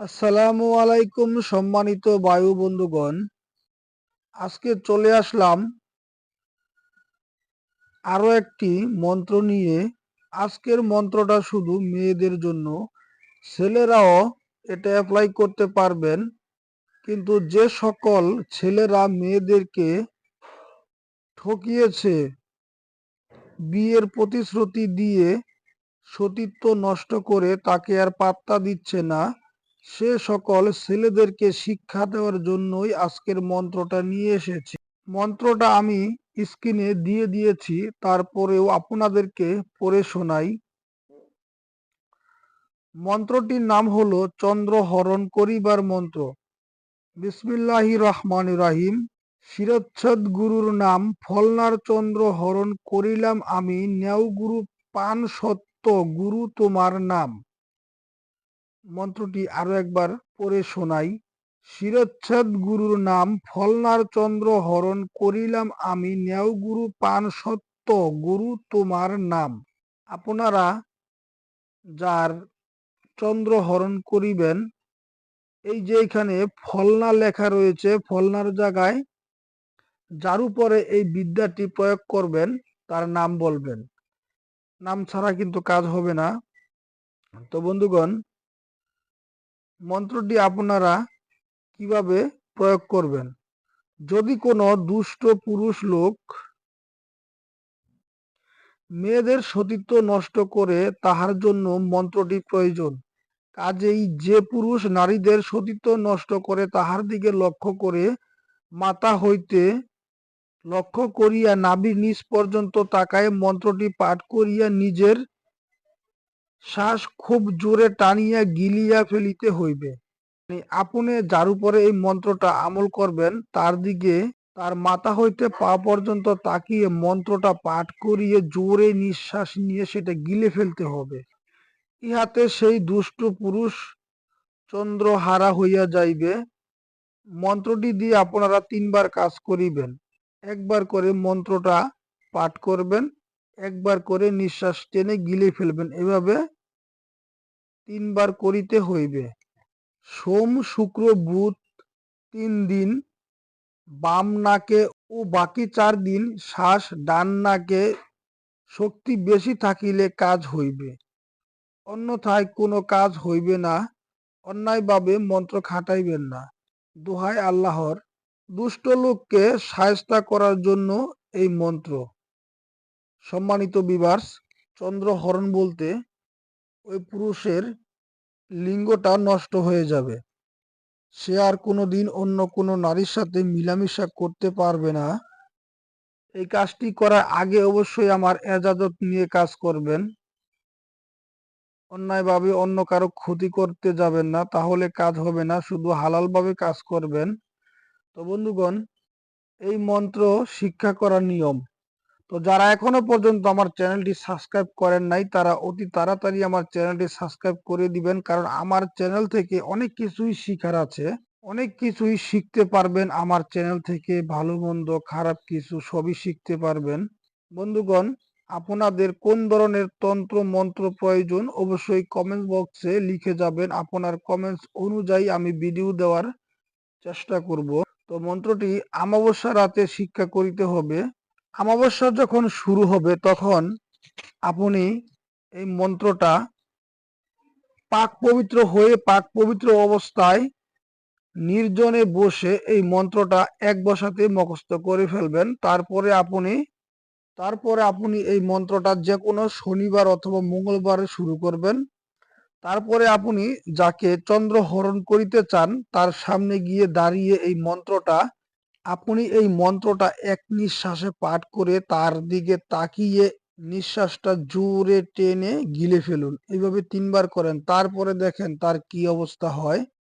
আসসালামু আলাইকুম, সম্মানিত বায়ু বন্ধুগণ। আজকে চলে আসলাম আরও একটি মন্ত্র নিয়ে। আজকের মন্ত্রটা শুধু মেয়েদের জন্য। ছেলেরাও এটা অ্যাপ্লাই করতে পারবেন। কিন্তু যে সকল ছেলেরা মেয়েদেরকে ঠকিয়েছে, বিয়ের প্রতিশ্রুতি দিয়ে সতীত্ব নষ্ট করে তাকে আর পাত্তা দিচ্ছে না সে সকল ছেলেদেরকে শিক্ষা দেওয়ার জন্যই আজকের মন্ত্রটা নিয়ে এসেছি। মন্ত্রটা আমি স্ক্রিনে দিয়ে দিয়েছি, তারপরেও আপনাদেরকে পড়ে শোনাই। মন্ত্রটির নাম হলো চন্দ্র হরণ করিবার মন্ত্র। বিসমিল্লাহি রহমান রাহিম। শিরচ্ছদ গুরুর নাম, ফলনার চন্দ্র হরণ করিলাম আমি নেও গুরু পান সত্য গুরু তোমার নাম। মন্ত্রটি আরও একবার পড়ে শোনাই। শিরচ্ছেদ গুরুর নাম ফলনার চন্দ্র হরণ করিলাম আমি নেও গুরু পান সত্য, গুরু তোমার নাম। আপনারা যার চন্দ্র হরণ করিবেন, এই যে এখানে ফলনা লেখা রয়েছে, ফলনার জায়গায় যার উপরে এই বিদ্যাটি প্রয়োগ করবেন, তার নাম বলবেন। নাম ছাড়া কিন্তু কাজ হবে না। তো বন্ধুগণ মন্ত্রটি আপনারা কীভাবে প্রয়োগ করবেন? যদি কোনো দুষ্ট পুরুষ লোক মেয়েদের সতীত্ব নষ্ট করে তাহার জন্য মন্ত্রটি প্রয়োজন, কাজেই যে পুরুষ নারীদের সতীত্ব নষ্ট করে তাহার দিকে লক্ষ্য করে মাথা হইতে লক্ষ্য করিয়া নাভির নিচ পর্যন্ত তাকায় মন্ত্রটি পাঠ করিয়া নিজের শ্বাস খুব জোরে টানিয়া গিলিয়া ফেলিতে হইবে। আপনি যার উপরে এই মন্ত্রটা আমল করবেন, তার দিকে তার মাথা হইতে পা পর্যন্ত তাকিয়ে মন্ত্রটা পাঠ করিয়ে জোরে নিঃশ্বাস নিয়ে সেটা গিলে ফেলতে হবে। ইহাতে সেই দুষ্ট পুরুষ চন্দ্র হারা হইয়া যাইবে। মন্ত্রটি দিয়ে আপনারা তিনবার কাজ করিবেন। একবার করে মন্ত্রটা পাঠ করবেন। একবার করে নিঃশ্বাস টেনে গিলে ফেলবেন। এভাবে তিনবার করিতে হইবে। সোম, শুক্র, বুধ তিন দিন, বাম নাকে ও বাকি চার দিন শ্বাস, ডান নাকে শক্তি বেশি থাকিলে কাজ হইবে। অন্যথায় কোনো কাজ হইবে না, অন্যায়ভাবে মন্ত্র খাটাইবেন না। দোহাই আল্লাহর। দুষ্ট লোককে সায়স্তা করার জন্য এই মন্ত্র। সম্মানিত বিভার্স চন্দ্রহরণ বলতে ওই পুরুষের লিঙ্গটা নষ্ট হয়ে যাবে। সে আর কোনো দিন অন্য কোনো নারীর সাথে মিলামিশা করতে পারবে না। এই কাজটি করার আগে অবশ্যই আমার এজাজত নিয়ে কাজ করবেন। অন্যায়ভাবে অন্য কারও ক্ষতি করতে যাবেন না, তাহলে কাজ হবে না, শুধু হালালভাবে কাজ করবেন। তো বন্ধুগণ, এই মন্ত্র শিক্ষা করার নিয়ম। তো যারা এখনও পর্যন্ত আমার চ্যানেলটি সাবস্ক্রাইব করেন নাই, তারা অতি তাড়াতাড়ি আমার চ্যানেলটি সাবস্ক্রাইব করে দিবেন। কারণ আমার চ্যানেল থেকে অনেক কিছুই শিখার আছে। অনেক কিছুই শিখতে পারবেন আমার চ্যানেল থেকে। ভালো, মন্দ, খারাপ কিছু সবই শিখতে পারবেন। বন্ধুগণ, আপনাদের কোন ধরনের তন্ত্র, মন্ত্র প্রয়োজন অবশ্যই কমেন্ট বক্সে লিখে যাবেন। আপনার কমেন্টস অনুযায়ী আমি ভিডিও দেওয়ার চেষ্টা করব। তো মন্ত্রটি আমাবস্যা রাতে শিক্ষা করিতে হবে। আমাবস্যা যখন শুরু হবে, তখন আপনি এই মন্ত্রটা পাক পবিত্র হয়ে পাক পবিত্র অবস্থায় নির্জনে বসে এই মন্ত্রটা এক বসাতে মুখস্থ করে ফেলবেন। তারপরে আপনি তারপরে আপনি এই মন্ত্রটা যে কোনো শনিবার অথবা মঙ্গলবারে শুরু করবেন। তারপরে আপনি যাকে চন্দ্র হরণ করিতে চান, তার সামনে গিয়ে দাঁড়িয়ে এই মন্ত্রটা আপনি এই মন্ত্রটা এক নিঃশ্বাসে পাঠ করে তার দিকে তাকিয়ে নিঃশ্বাসটা জোরে টেনে গিলে ফেলুন। এইভাবে তিনবার করেন, তারপরে দেখেন তার কি অবস্থা হয়।